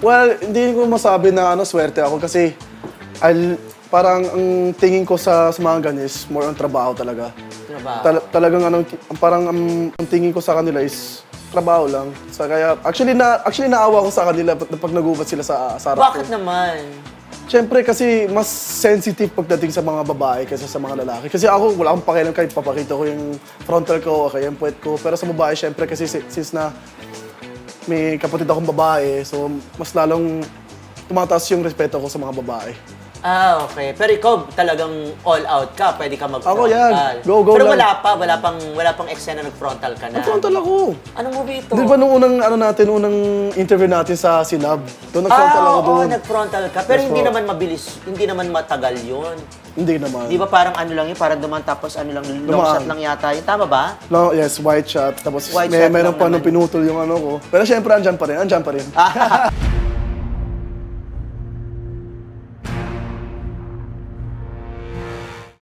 Well, hindi ko masabi na ano, swerte ako kasi I'll, parang ang tingin ko sa, sa mga ganyan is more on trabaho talaga. Trabaho. Tal- talagang ano, parang ang, ang tingin ko sa kanila is trabaho lang. Sa kaya actually na actually naawa ko sa kanila pag, pag nagubat sila sa sa harap Bakit ko. naman? Siyempre kasi mas sensitive pagdating sa mga babae kaysa sa mga lalaki. Kasi ako wala akong pakialam kahit papakita ko yung frontal ko o kaya yung puwet ko. Pero sa babae siyempre kasi si- since na may kapatid akong babae, so mas lalong tumataas yung respeto ko sa mga babae. Ah, okay. Pero ikaw talagang all out ka, pwede ka mag-frontal. Ako yan. Go, go Pero lang. wala pa, wala pang wala pang eksena nag-frontal ka na. Nag-frontal ako. Anong movie ito? Di ba nung unang ano natin, unang interview natin sa Sinab? Doon nag-frontal ah, ako oo, doon. nag-frontal ka. Pero Yes hindi po. naman mabilis, hindi naman matagal yun. Hindi naman. Di ba parang ano lang yun, parang duman tapos ano lang, long Dumaan. shot lang yata yun. Tama ba? No, yes, white shot. Tapos White may shot meron pa nung pinutol yung ano ko. Pero syempre, andyan pa rin. Andyan pa rin.